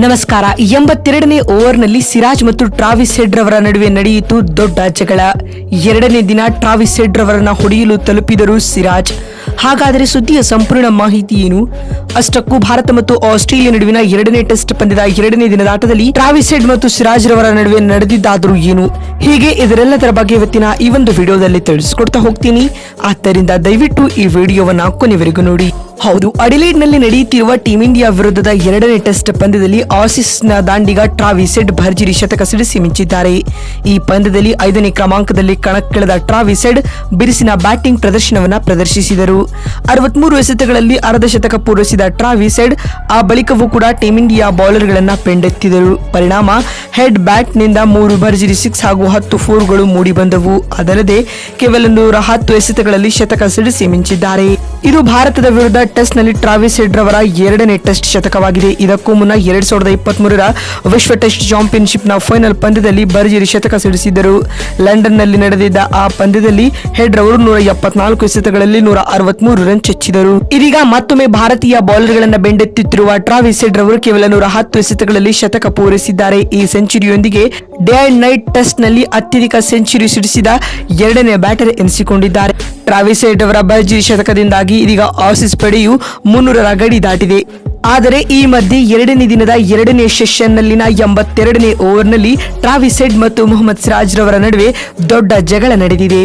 ನಮಸ್ಕಾರ. ಎಂಬತ್ತೆರಡನೇ ಓವರ್ನಲ್ಲಿ ಸಿರಾಜ್ ಮತ್ತು Travis head ರವರ ನಡುವೆ ನಡೆಯಿತು ದೊಡ್ಡ ಜಗಳ. ಎರಡನೇ ದಿನ ಟ್ರಾವಿಸ್ ಹೆಡ್ ರವರನ್ನ ಹೊಡೆಯಲು ತಲುಪಿದರು ಸಿರಾಜ್. ಹಾಗಾದರೆ ಸುದ್ದಿಯ ಸಂಪೂರ್ಣ ಮಾಹಿತಿ ಏನು? ಅಷ್ಟಕ್ಕೂ ಭಾರತ ಮತ್ತು ಆಸ್ಟ್ರೇಲಿಯಾ ನಡುವಿನ ಎರಡನೇ ಟೆಸ್ಟ್ ಪಂದ್ಯದ ಎರಡನೇ ದಿನದ ಆಟದಲ್ಲಿ ಟ್ರಾವಿಸ್ ಹೆಡ್ ಮತ್ತು ಸಿರಾಜ್ ರವರ ನಡುವೆ ನಡೆದಿದ್ದಾದರೂ ಏನು? ಹೀಗೆ ಇದರೆಲ್ಲದರ ಬಗ್ಗೆ ಇವತ್ತಿನ ಈ ಒಂದು ವಿಡಿಯೋದಲ್ಲಿ ತಿಳಿಸಿಕೊಡ್ತಾ ಹೋಗ್ತೀನಿ. ಆದ್ದರಿಂದ ದಯವಿಟ್ಟು ಈ ವಿಡಿಯೋವನ್ನ ಕೊನೆವರೆಗೂ ನೋಡಿ. ಹೌದು, ಅಡಿಲೇಡ್ನಲ್ಲಿ ನಡೆಯುತ್ತಿರುವ ಟೀಂ ಇಂಡಿಯಾ ವಿರುದ್ಧದ ಎರಡನೇ ಟೆಸ್ಟ್ ಪಂದ್ಯದಲ್ಲಿ ಆಸೀಸ್ನ ದಾಂಡಿಗ ಟ್ರಾವಿ ಸೆಡ್ ಭರ್ಜರಿ ಶತಕ ಸಿಡಿಸಿ ಮಿಂಚಿದ್ದಾರೆ. ಈ ಪಂದ್ಯದಲ್ಲಿ ಐದನೇ ಕ್ರಮಾಂಕದಲ್ಲಿ ಕಣಕ್ಕಿಳಿದ ಟ್ರಾವಿ ಸೆಡ್ ಬಿರುಸಿನ ಬ್ಯಾಟಿಂಗ್ ಪ್ರದರ್ಶನವನ್ನು ಪ್ರದರ್ಶಿಸಿದರು. ಅರವತ್ಮೂರು ಎಸೆತಗಳಲ್ಲಿ ಅರ್ಧ ಶತಕ ಪೂರೈಸಿದ ಟ್ರಾವಿ ಸೆಡ್ ಆ ಬಳಿಕವೂ ಕೂಡ ಟೀಂ ಇಂಡಿಯಾ ಬೌಲರ್ಗಳನ್ನು ಪೆಂಡೆತ್ತಿದರು. ಪರಿಣಾಮ, ಹೆಡ್ ಬ್ಯಾಟ್ನಿಂದ ಮೂರು ಭರ್ಜರಿ ಸಿಕ್ಸ್ ಹಾಗೂ ಹತ್ತು ಫೋರ್ಗಳು ಮೂಡಿ ಬಂದವು. ಅದಲ್ಲದೆ, ಕೇವಲ ನೂರ ಹತ್ತು ಎಸೆತಗಳಲ್ಲಿ ಶತಕ ಸಿಡಿಸಿ ಮಿಂಚಿದ್ದಾರೆ. ಇದು ಭಾರತದ ವಿರುದ್ಧ ಟೆಸ್ಟ್ನಲ್ಲಿ ಟ್ರಾವಿಸ್ ಹೆಡ್ ರವರ ಎರಡನೇ ಟೆಸ್ಟ್ ಶತಕವಾಗಿದೆ. ಇದಕ್ಕೂ ಮುನ್ನ ಎರಡ್ ಸಾವಿರದ ಇಪ್ಪತ್ತ್ ಮೂರರ ವಿಶ್ವ ಟೆಸ್ಟ್ ಚಾಂಪಿಯನ್ಶಿಪ್ನ ಫೈನಲ್ ಪಂದ್ಯದಲ್ಲಿ ಭರ್ಜರಿ ಶತಕ ಸಿಡಿಸಿದ್ದರು. ಲಂಡನ್ನಲ್ಲಿ ನಡೆದಿದ್ದ ಆ ಪಂದ್ಯದಲ್ಲಿ ಹೆಡ್ ರವರು ನೂರ ಎಪ್ಪತ್ನಾಲ್ಕು ಎಸೆತಗಳಲ್ಲಿ ನೂರ ಅರವತ್ಮೂರು ರನ್ ಚಚ್ಚಿದರು. ಇದೀಗ ಮತ್ತೊಮ್ಮೆ ಭಾರತೀಯ ಬೌಲರ್ ಗಳನ್ನ ಬೆಂಡೆತ್ತುತ್ತಿರುವ ಟ್ರಾವಿಸ್ ಹೆಡ್ ರವರು ಕೇವಲ ನೂರ ಹತ್ತು ಎಸೆತಗಳಲ್ಲಿ ಶತಕ ಪೂರೈಸಿದ್ದಾರೆ. ಈ ಸೆಂಚುರಿಯೊಂದಿಗೆ ಡೇ ಅಂಡ್ ನೈಟ್ ಟೆಸ್ಟ್ನಲ್ಲಿ ಅತ್ಯಧಿಕ ಸೆಂಚುರಿ ಸಿಡಿಸಿದ ಎರಡನೇ ಬ್ಯಾಟರ್ ಎನಿಸಿಕೊಂಡಿದ್ದಾರೆ. ಟ್ರಾವಿಸ್ ಹೆಡ್ ಅವರ ಭರ್ಜರಿ ಶತಕದಿಂದಾಗಿ ಇದೀಗ ಆಸೀಸ್ ಪಡೆಯು ಮುನ್ನೂರರ ಗಡಿ ದಾಟಿದೆ. ಆದರೆ ಈ ಮಧ್ಯೆ ಎರಡನೇ ದಿನದ ಎರಡನೇ ಸೆಷನ್ನಲ್ಲಿನ ಎಂಬತ್ತೆರಡನೇ ಓವರ್ನಲ್ಲಿ ಟ್ರಾವಿಸೆಡ್ ಮತ್ತು ಮೊಹಮ್ಮದ್ ಸಿರಾಜ್ ರವರ ನಡುವೆ ದೊಡ್ಡ ಜಗಳ ನಡೆದಿದೆ.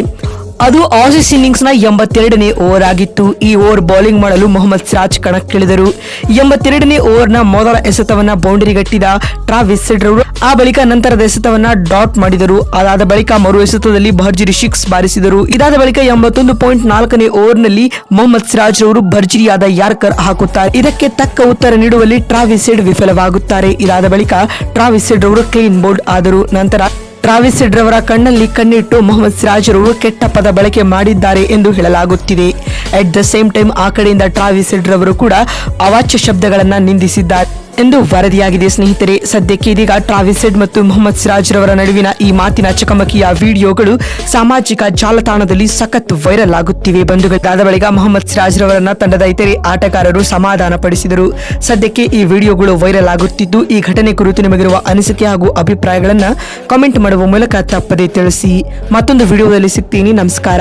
ಅದು ಆಸೀಸ್ ಇನ್ನಿಂಗ್ಸ್ನ ಎಂಬತ್ತೆರಡನೇ ಓವರ್ ಆಗಿತ್ತು. ಈ ಓವರ್ ಬೌಲಿಂಗ್ ಮಾಡಲು ಮೊಹಮ್ಮದ್ ಸಿರಾಜ್ ಕಣಕ್ಕಿಳಿದರು. ಎಂಬತ್ತೆರಡನೇ ಓವರ್ನ ಮೊದಲ ಎಸೆತವನ್ನ ಬೌಂಡರಿಗಟ್ಟಿದ ಟ್ರಾವಿಸ್ ಸಿಡ್ರವರು ಆ ಬಳಿಕ ನಂತರದ ಎಸೆತವನ್ನ ಡಾಟ್ ಮಾಡಿದರು. ಅದಾದ ಬಳಿಕ ಮರು ಎಸೆತದಲ್ಲಿ ಭರ್ಜರಿ ಸಿಕ್ಸ್ ಬಾರಿಸಿದರು. ಇದಾದ ಬಳಿಕ ಎಂಬತ್ತೊಂದು ಪಾಯಿಂಟ್ ನಾಲ್ಕನೇ ಓವರ್ನಲ್ಲಿ ಮೊಹಮ್ಮದ್ ಸಿರಾಜ್ ರವರು ಭರ್ಜರಿಯಾದ ಯಾರ್ಕರ್ ಹಾಕುತ್ತಾರೆ. ಇದಕ್ಕೆ ತಕ್ಕ ಉತ್ತರ ನೀಡುವಲ್ಲಿ ಟ್ರಾವಿಸ್ ಹೆಡ್ ವಿಫಲವಾಗುತ್ತಾರೆ. ಇದಾದ ಬಳಿಕ ಟ್ರಾವಿಸ್ ರವರು ಕ್ಲೀನ್ ಬೋರ್ಡ್ ಆದರು. ನಂತರ ಟ್ರಾವಿಸ್ ಹೆಡ್ ರವರ ಕಣ್ಣಲ್ಲಿ ಕಣ್ಣಿಟ್ಟು ಮೊಹಮ್ಮದ್ ಸಿರಾಜ್ ಕೆಟ್ಟ ಪದ ಬಳಕೆ ಮಾಡಿದ್ದಾರೆ ಎಂದು ಹೇಳಲಾಗುತ್ತಿದೆ. ಅಟ್ ದ ಸೇಮ್ ಟೈಮ್ ಆ ಕಡೆಯಿಂದ ಟ್ರಾವಿಸ್ ಹೆಡ್ ರವರು ಕೂಡ ಅವಾಚ್ಯ ಶಬ್ದಗಳನ್ನು ನಿಂದಿಸಿದ್ದಾರೆ. ಎಂದು ವರದಿಯಾಗಿದೆ. ಸ್ನೇಹಿತರೆ, ಸದ್ಯಕ್ಕೆ ಇದೀಗ ಟ್ರಾವಿಸ್ ಹೆಡ್ ಮತ್ತು ಮೊಹಮ್ಮದ್ ಸಿರಾಜ್ ರವರ ನಡುವಿನ ಈ ಮಾತಿನ ಚಕಮಕಿಯ ವಿಡಿಯೋಗಳು ಸಾಮಾಜಿಕ ಜಾಲತಾಣದಲ್ಲಿ ಸಖತ್ ವೈರಲ್ ಆಗುತ್ತಿವೆ. ಬಂಧುಗಳಾದ ಬಳಿಕ ಮೊಹಮ್ಮದ್ ಸಿರಾಜ್ ರವರನ್ನ ತಂಡದ ಇತರೆ ಆಟಗಾರರು ಸಮಾಧಾನ ಪಡಿಸಿದರು. ಸದ್ಯಕ್ಕೆ ಈ ವಿಡಿಯೋಗಳು ವೈರಲ್ ಆಗುತ್ತಿದ್ದು, ಈ ಘಟನೆ ಕುರಿತು ನಿಮಗಿರುವ ಅನಿಸಿಕೆ ಹಾಗೂ ಅಭಿಪ್ರಾಯಗಳನ್ನು ಕಾಮೆಂಟ್ ಮಾಡುವ ಮೂಲಕ ತಪ್ಪದೆ ತಿಳಿಸಿ. ಮತ್ತೊಂದು ವಿಡಿಯೋದಲ್ಲಿ ಸಿಗ್ತೀನಿ. ನಮಸ್ಕಾರ.